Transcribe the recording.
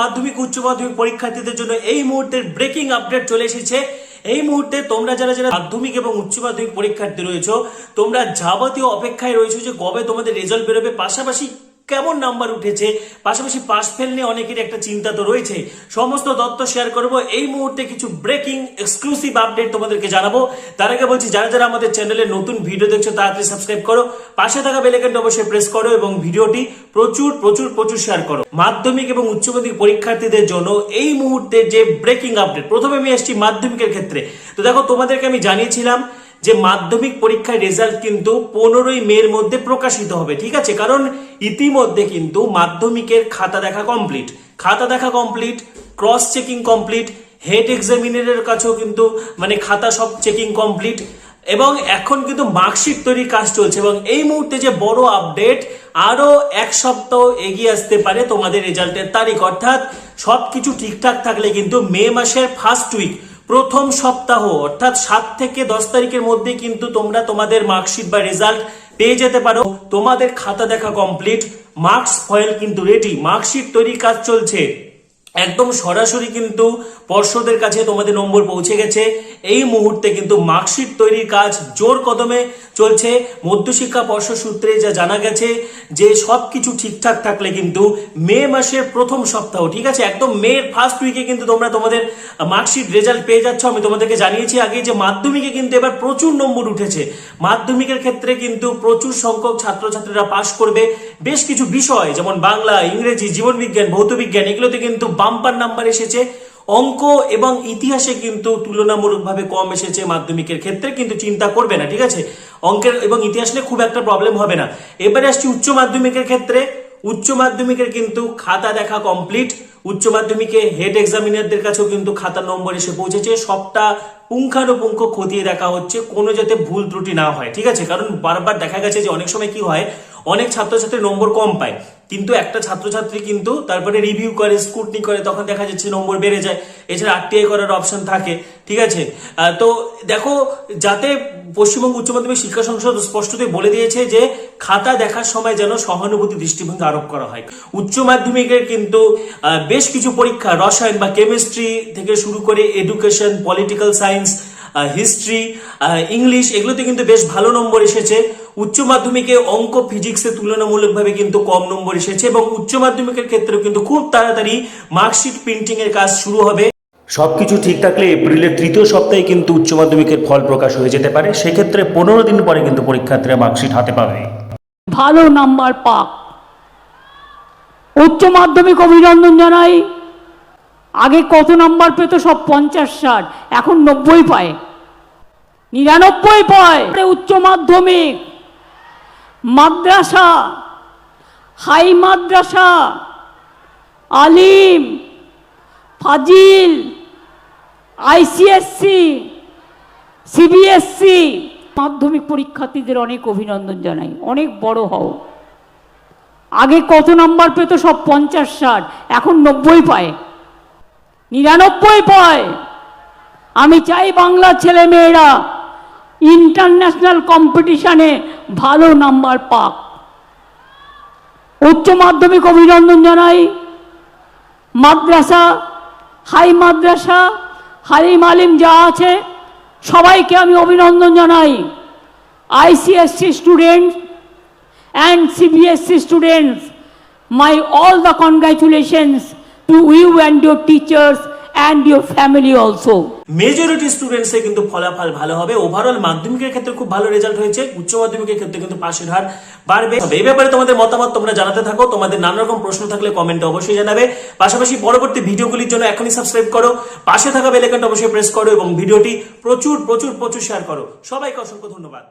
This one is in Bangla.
মাধ্যমিক, উচ্চ মাধ্যমিক পরীক্ষার্থীদের জন্য এই মুহূর্তের ব্রেকিং আপডেট চলে এসেছে। এই মুহূর্তে তোমরা যারা যারা মাধ্যমিক এবং উচ্চ মাধ্যমিক পরীক্ষার্থী রয়েছো, তোমরা যাবতীয় অপেক্ষায় রয়েছো যে কবে তোমাদের রেজাল্ট বেরোবে। পাশাপাশি কেমন নাম্বার উঠেছে? পাশাপাশি পাস ফেল নিয়ে অনেকের একটা চিন্তা তো রয়েছে। সমস্ত তথ্য শেয়ার করব। এই মুহূর্তে কিছু ব্রেকিং এক্সক্লুসিভ আপডেট তোমাদেরকে জানাব। তার আগে বলছি, যারা যারা আমাদের চ্যানেলে নতুন ভিডিও দেখছ, তাড়াতাড়ি সাবস্ক্রাইব করো। পাশে থাকা বেলাইকনটা অবশ্যই প্রেস করো এবং ভিডিওটি প্রচুর প্রচুর প্রচুর শেয়ার করো। মাধ্যমিক এবং উচ্চ মাধ্যমিক পরীক্ষার্থীদের জন্য এই মুহূর্তে যে ব্রেকিং আপডেট প্রথমে আমি আসছি মাধ্যমিকের ক্ষেত্রে। তো দেখো, তোমাদেরকে আমি জানিয়েছিলাম যে মাধ্যমিক পরীক্ষার রেজাল্ট কিন্তু পনেরোই মের মধ্যে প্রকাশিত হবে, ঠিক আছে? কারণ ইতিমধ্যে কিন্তু মাধ্যমিকের খাতা দেখা কমপ্লিট খাতা দেখা complete cross checking complete head এক্সামিনারের কাছেও কিন্তু মানে খাতা সব চেকিং কমপ্লিট এবং এখন কিন্তু মার্কশিট তৈরির কাজ চলছে এবং এই মুহূর্তে যে বড় আপডেট আরও এক সপ্তাহ এগিয়ে আসতে পারে তোমাদের রেজাল্টের তারিখ। অর্থাৎ সবকিছু ঠিকঠাক থাকলে কিন্তু মে মাসের ফার্স্ট উইক প্রথম সপ্তাহ, অর্থাৎ সাত থেকে দশ তারিখের মধ্যে কিন্তু তোমরা তোমাদের মার্কশিট বা রেজাল্ট পেয়ে যেতে পারো। তোমাদের খাতা দেখা কমপ্লিট মার্কস ফয়েল কিন্তু রেডি মার্কশিট তৈরির কাজ চলছে। একদম সরাসরি কিন্তু পর্ষদের কাছে তোমাদের নম্বর পৌঁছে গেছে। এই মুহূর্তে কিন্তু মার্কশিট তৈরির কাজ জোর কদমে চলছে। মধ্যশিক্ষা পর্ষদ সূত্রে যা জানা গেছে যে সব কিছু ঠিকঠাক থাকলে কিন্তু মে মাসের প্রথম সপ্তাহ, ঠিক আছে? একদম মে ফার্স্ট উইকে কিন্তু তোমরা তোমাদের মার্কশিট রেজাল্ট পেয়ে যাচ্ছ। আমি তোমাদেরকে জানিয়েছি আগে যে মাধ্যমিকে কিন্তু এবার প্রচুর নম্বর উঠেছে। মাধ্যমিকের ক্ষেত্রে কিন্তু প্রচুর সংখ্যক ছাত্রছাত্রীরা পাশ করবে। বেশ কিছু বিষয়, যেমন বাংলা, ইংরেজি, জীবনবিজ্ঞান, ভৌতবিজ্ঞান, এগুলোতে কিন্তু বাম্পার নাম্বার এসেছে। অঙ্ক এবং ইতিহাসে কিন্তু তুলনামূলকভাবে কম এসেছে মাধ্যমিকের ক্ষেত্রে, কিন্তু চিন্তা করবে না, ঠিক আছে? অঙ্কের এবং ইতিহাস নিয়ে খুব একটা প্রবলেম হবে না। এবারে আসছি উচ্চ মাধ্যমিকের ক্ষেত্রে। উচ্চ মাধ্যমিকের কিন্তু খাতা দেখা কমপ্লিট উচ্চ মাধ্যমিকে হেড এক্সামিনারদের কাছেও কিন্তু খাতার নম্বর এসে পৌঁছেছে। সবটা পুঙ্খানুপুঙ্খ খতিয়ে দেখা হচ্ছে, কোনো যাতে ভুল ত্রুটি না হয়, ঠিক আছে? কারণ বারবার দেখা গেছে যে অনেক সময় কি হয়, অনেক ছাত্রছাত্রী নম্বর কম পায়। কিন্তু একটা ছাত্রছাত্রী কিন্তু তারপরে রিভিউ করে স্কুটনি করে, তখন দেখা যাচ্ছে নম্বর বেড়ে যায়। এছাড়া আরটিআই করার অপশন থাকে, ঠিক আছে? তো দেখো, যাতে পশ্চিমবঙ্গ উচ্চ মাধ্যমিক শিক্ষা সংসদ স্পষ্টতই বলে দিয়েছে যে, খাতা দেখার সময় যেন সহানুভূতি দৃষ্টিভঙ্গি আরোপ করা হয়। উচ্চ মাধ্যমিকের কিন্তু বেশ কিছু পরীক্ষা, রসায়ন বা কেমিস্ট্রি থেকে শুরু করে education political science history English এগুলোতে কিন্তু বেশ ভালো নম্বর এসেছে। উচ্চ মাধ্যমিকে অঙ্ক ফিজিক্সে তুলনামূলকভাবে কিন্তু কম নম্বর এসেছে এবং উচ্চ মাধ্যমিকের ক্ষেত্রেও কিন্তু খুব তাড়াতাড়ি মার্কশিট প্রিন্টিং এর কাজ শুরু হবে। সবকিছু ঠিক থাকলে এপ্রিলের তৃতীয় সপ্তাহে কিন্তু উচ্চ মাধ্যমিকের ফল প্রকাশ হয়ে যেতে পারে। সেক্ষেত্রে পনেরো দিন পরে কিন্তু পরীক্ষার্থীরা মার্কশিট হাতে পাবে। ভালো নাম্বার পাক। উচ্চ মাধ্যমিক অভিনন্দন জানাই। আগে কত নাম্বার পেত? সব পঞ্চাশ, ষাট। এখন নব্বই পায়। নিরানব্বই পায়। উচ্চ মাধ্যমিক, মাদ্রাসা, হাই মাদ্রাসা, আলিম, ফাজিল, আইসিএসসি, সিবিএসসি। মাধ্যমিক পরীক্ষার্থীদের অনেক অভিনন্দন জানাই। অনেক বড় হও। আগে কত নাম্বার পেত? সব পঞ্চাশ, ষাট। এখন নব্বই পায়। নিরানব্বই পায়। আমি চাই বাংলার ছেলে মেয়েরা ইন্টারন্যাশনাল কম্পিটিশানে ভালো নাম্বার পাক। উচ্চ মাধ্যমিক অভিনন্দন জানাই। মাদ্রাসা, হাই মাদ্রাসা হালিম আলিম যা আছে, সবাইকে আমি অভিনন্দন জানাই। ICSE student and CBSE students my all the congratulations to you and your teachers and your family also. Majority স্টুডেন্টসে কিন্তু ফলাফল ভালো হবে। ওভারঅল মাধ্যমিকের ক্ষেত্রে খুব ভালো রেজাল্ট হয়েছে। উচ্চ মাধ্যমিকের ক্ষেত্রে কিন্তু পাশের হার বাড়বে। এই ব্যাপারে তোমাদের মতামত তোমরা জানাতে থাকো। তোমাদের নানা রকম প্রশ্ন থাকলে কমেন্টে অবশ্যই জানাবে। পাশাপাশি পরবর্তী ভিডিওগুলির জন্য এখনই সাবস্ক্রাইব করো। পাশে থাকা বেলাইকনটা অবশ্যই প্রেস করো এবং ভিডিওটি প্রচুর প্রচুর প্রচুর শেয়ার করো। সবাইকে অসংখ্য ধন্যবাদ।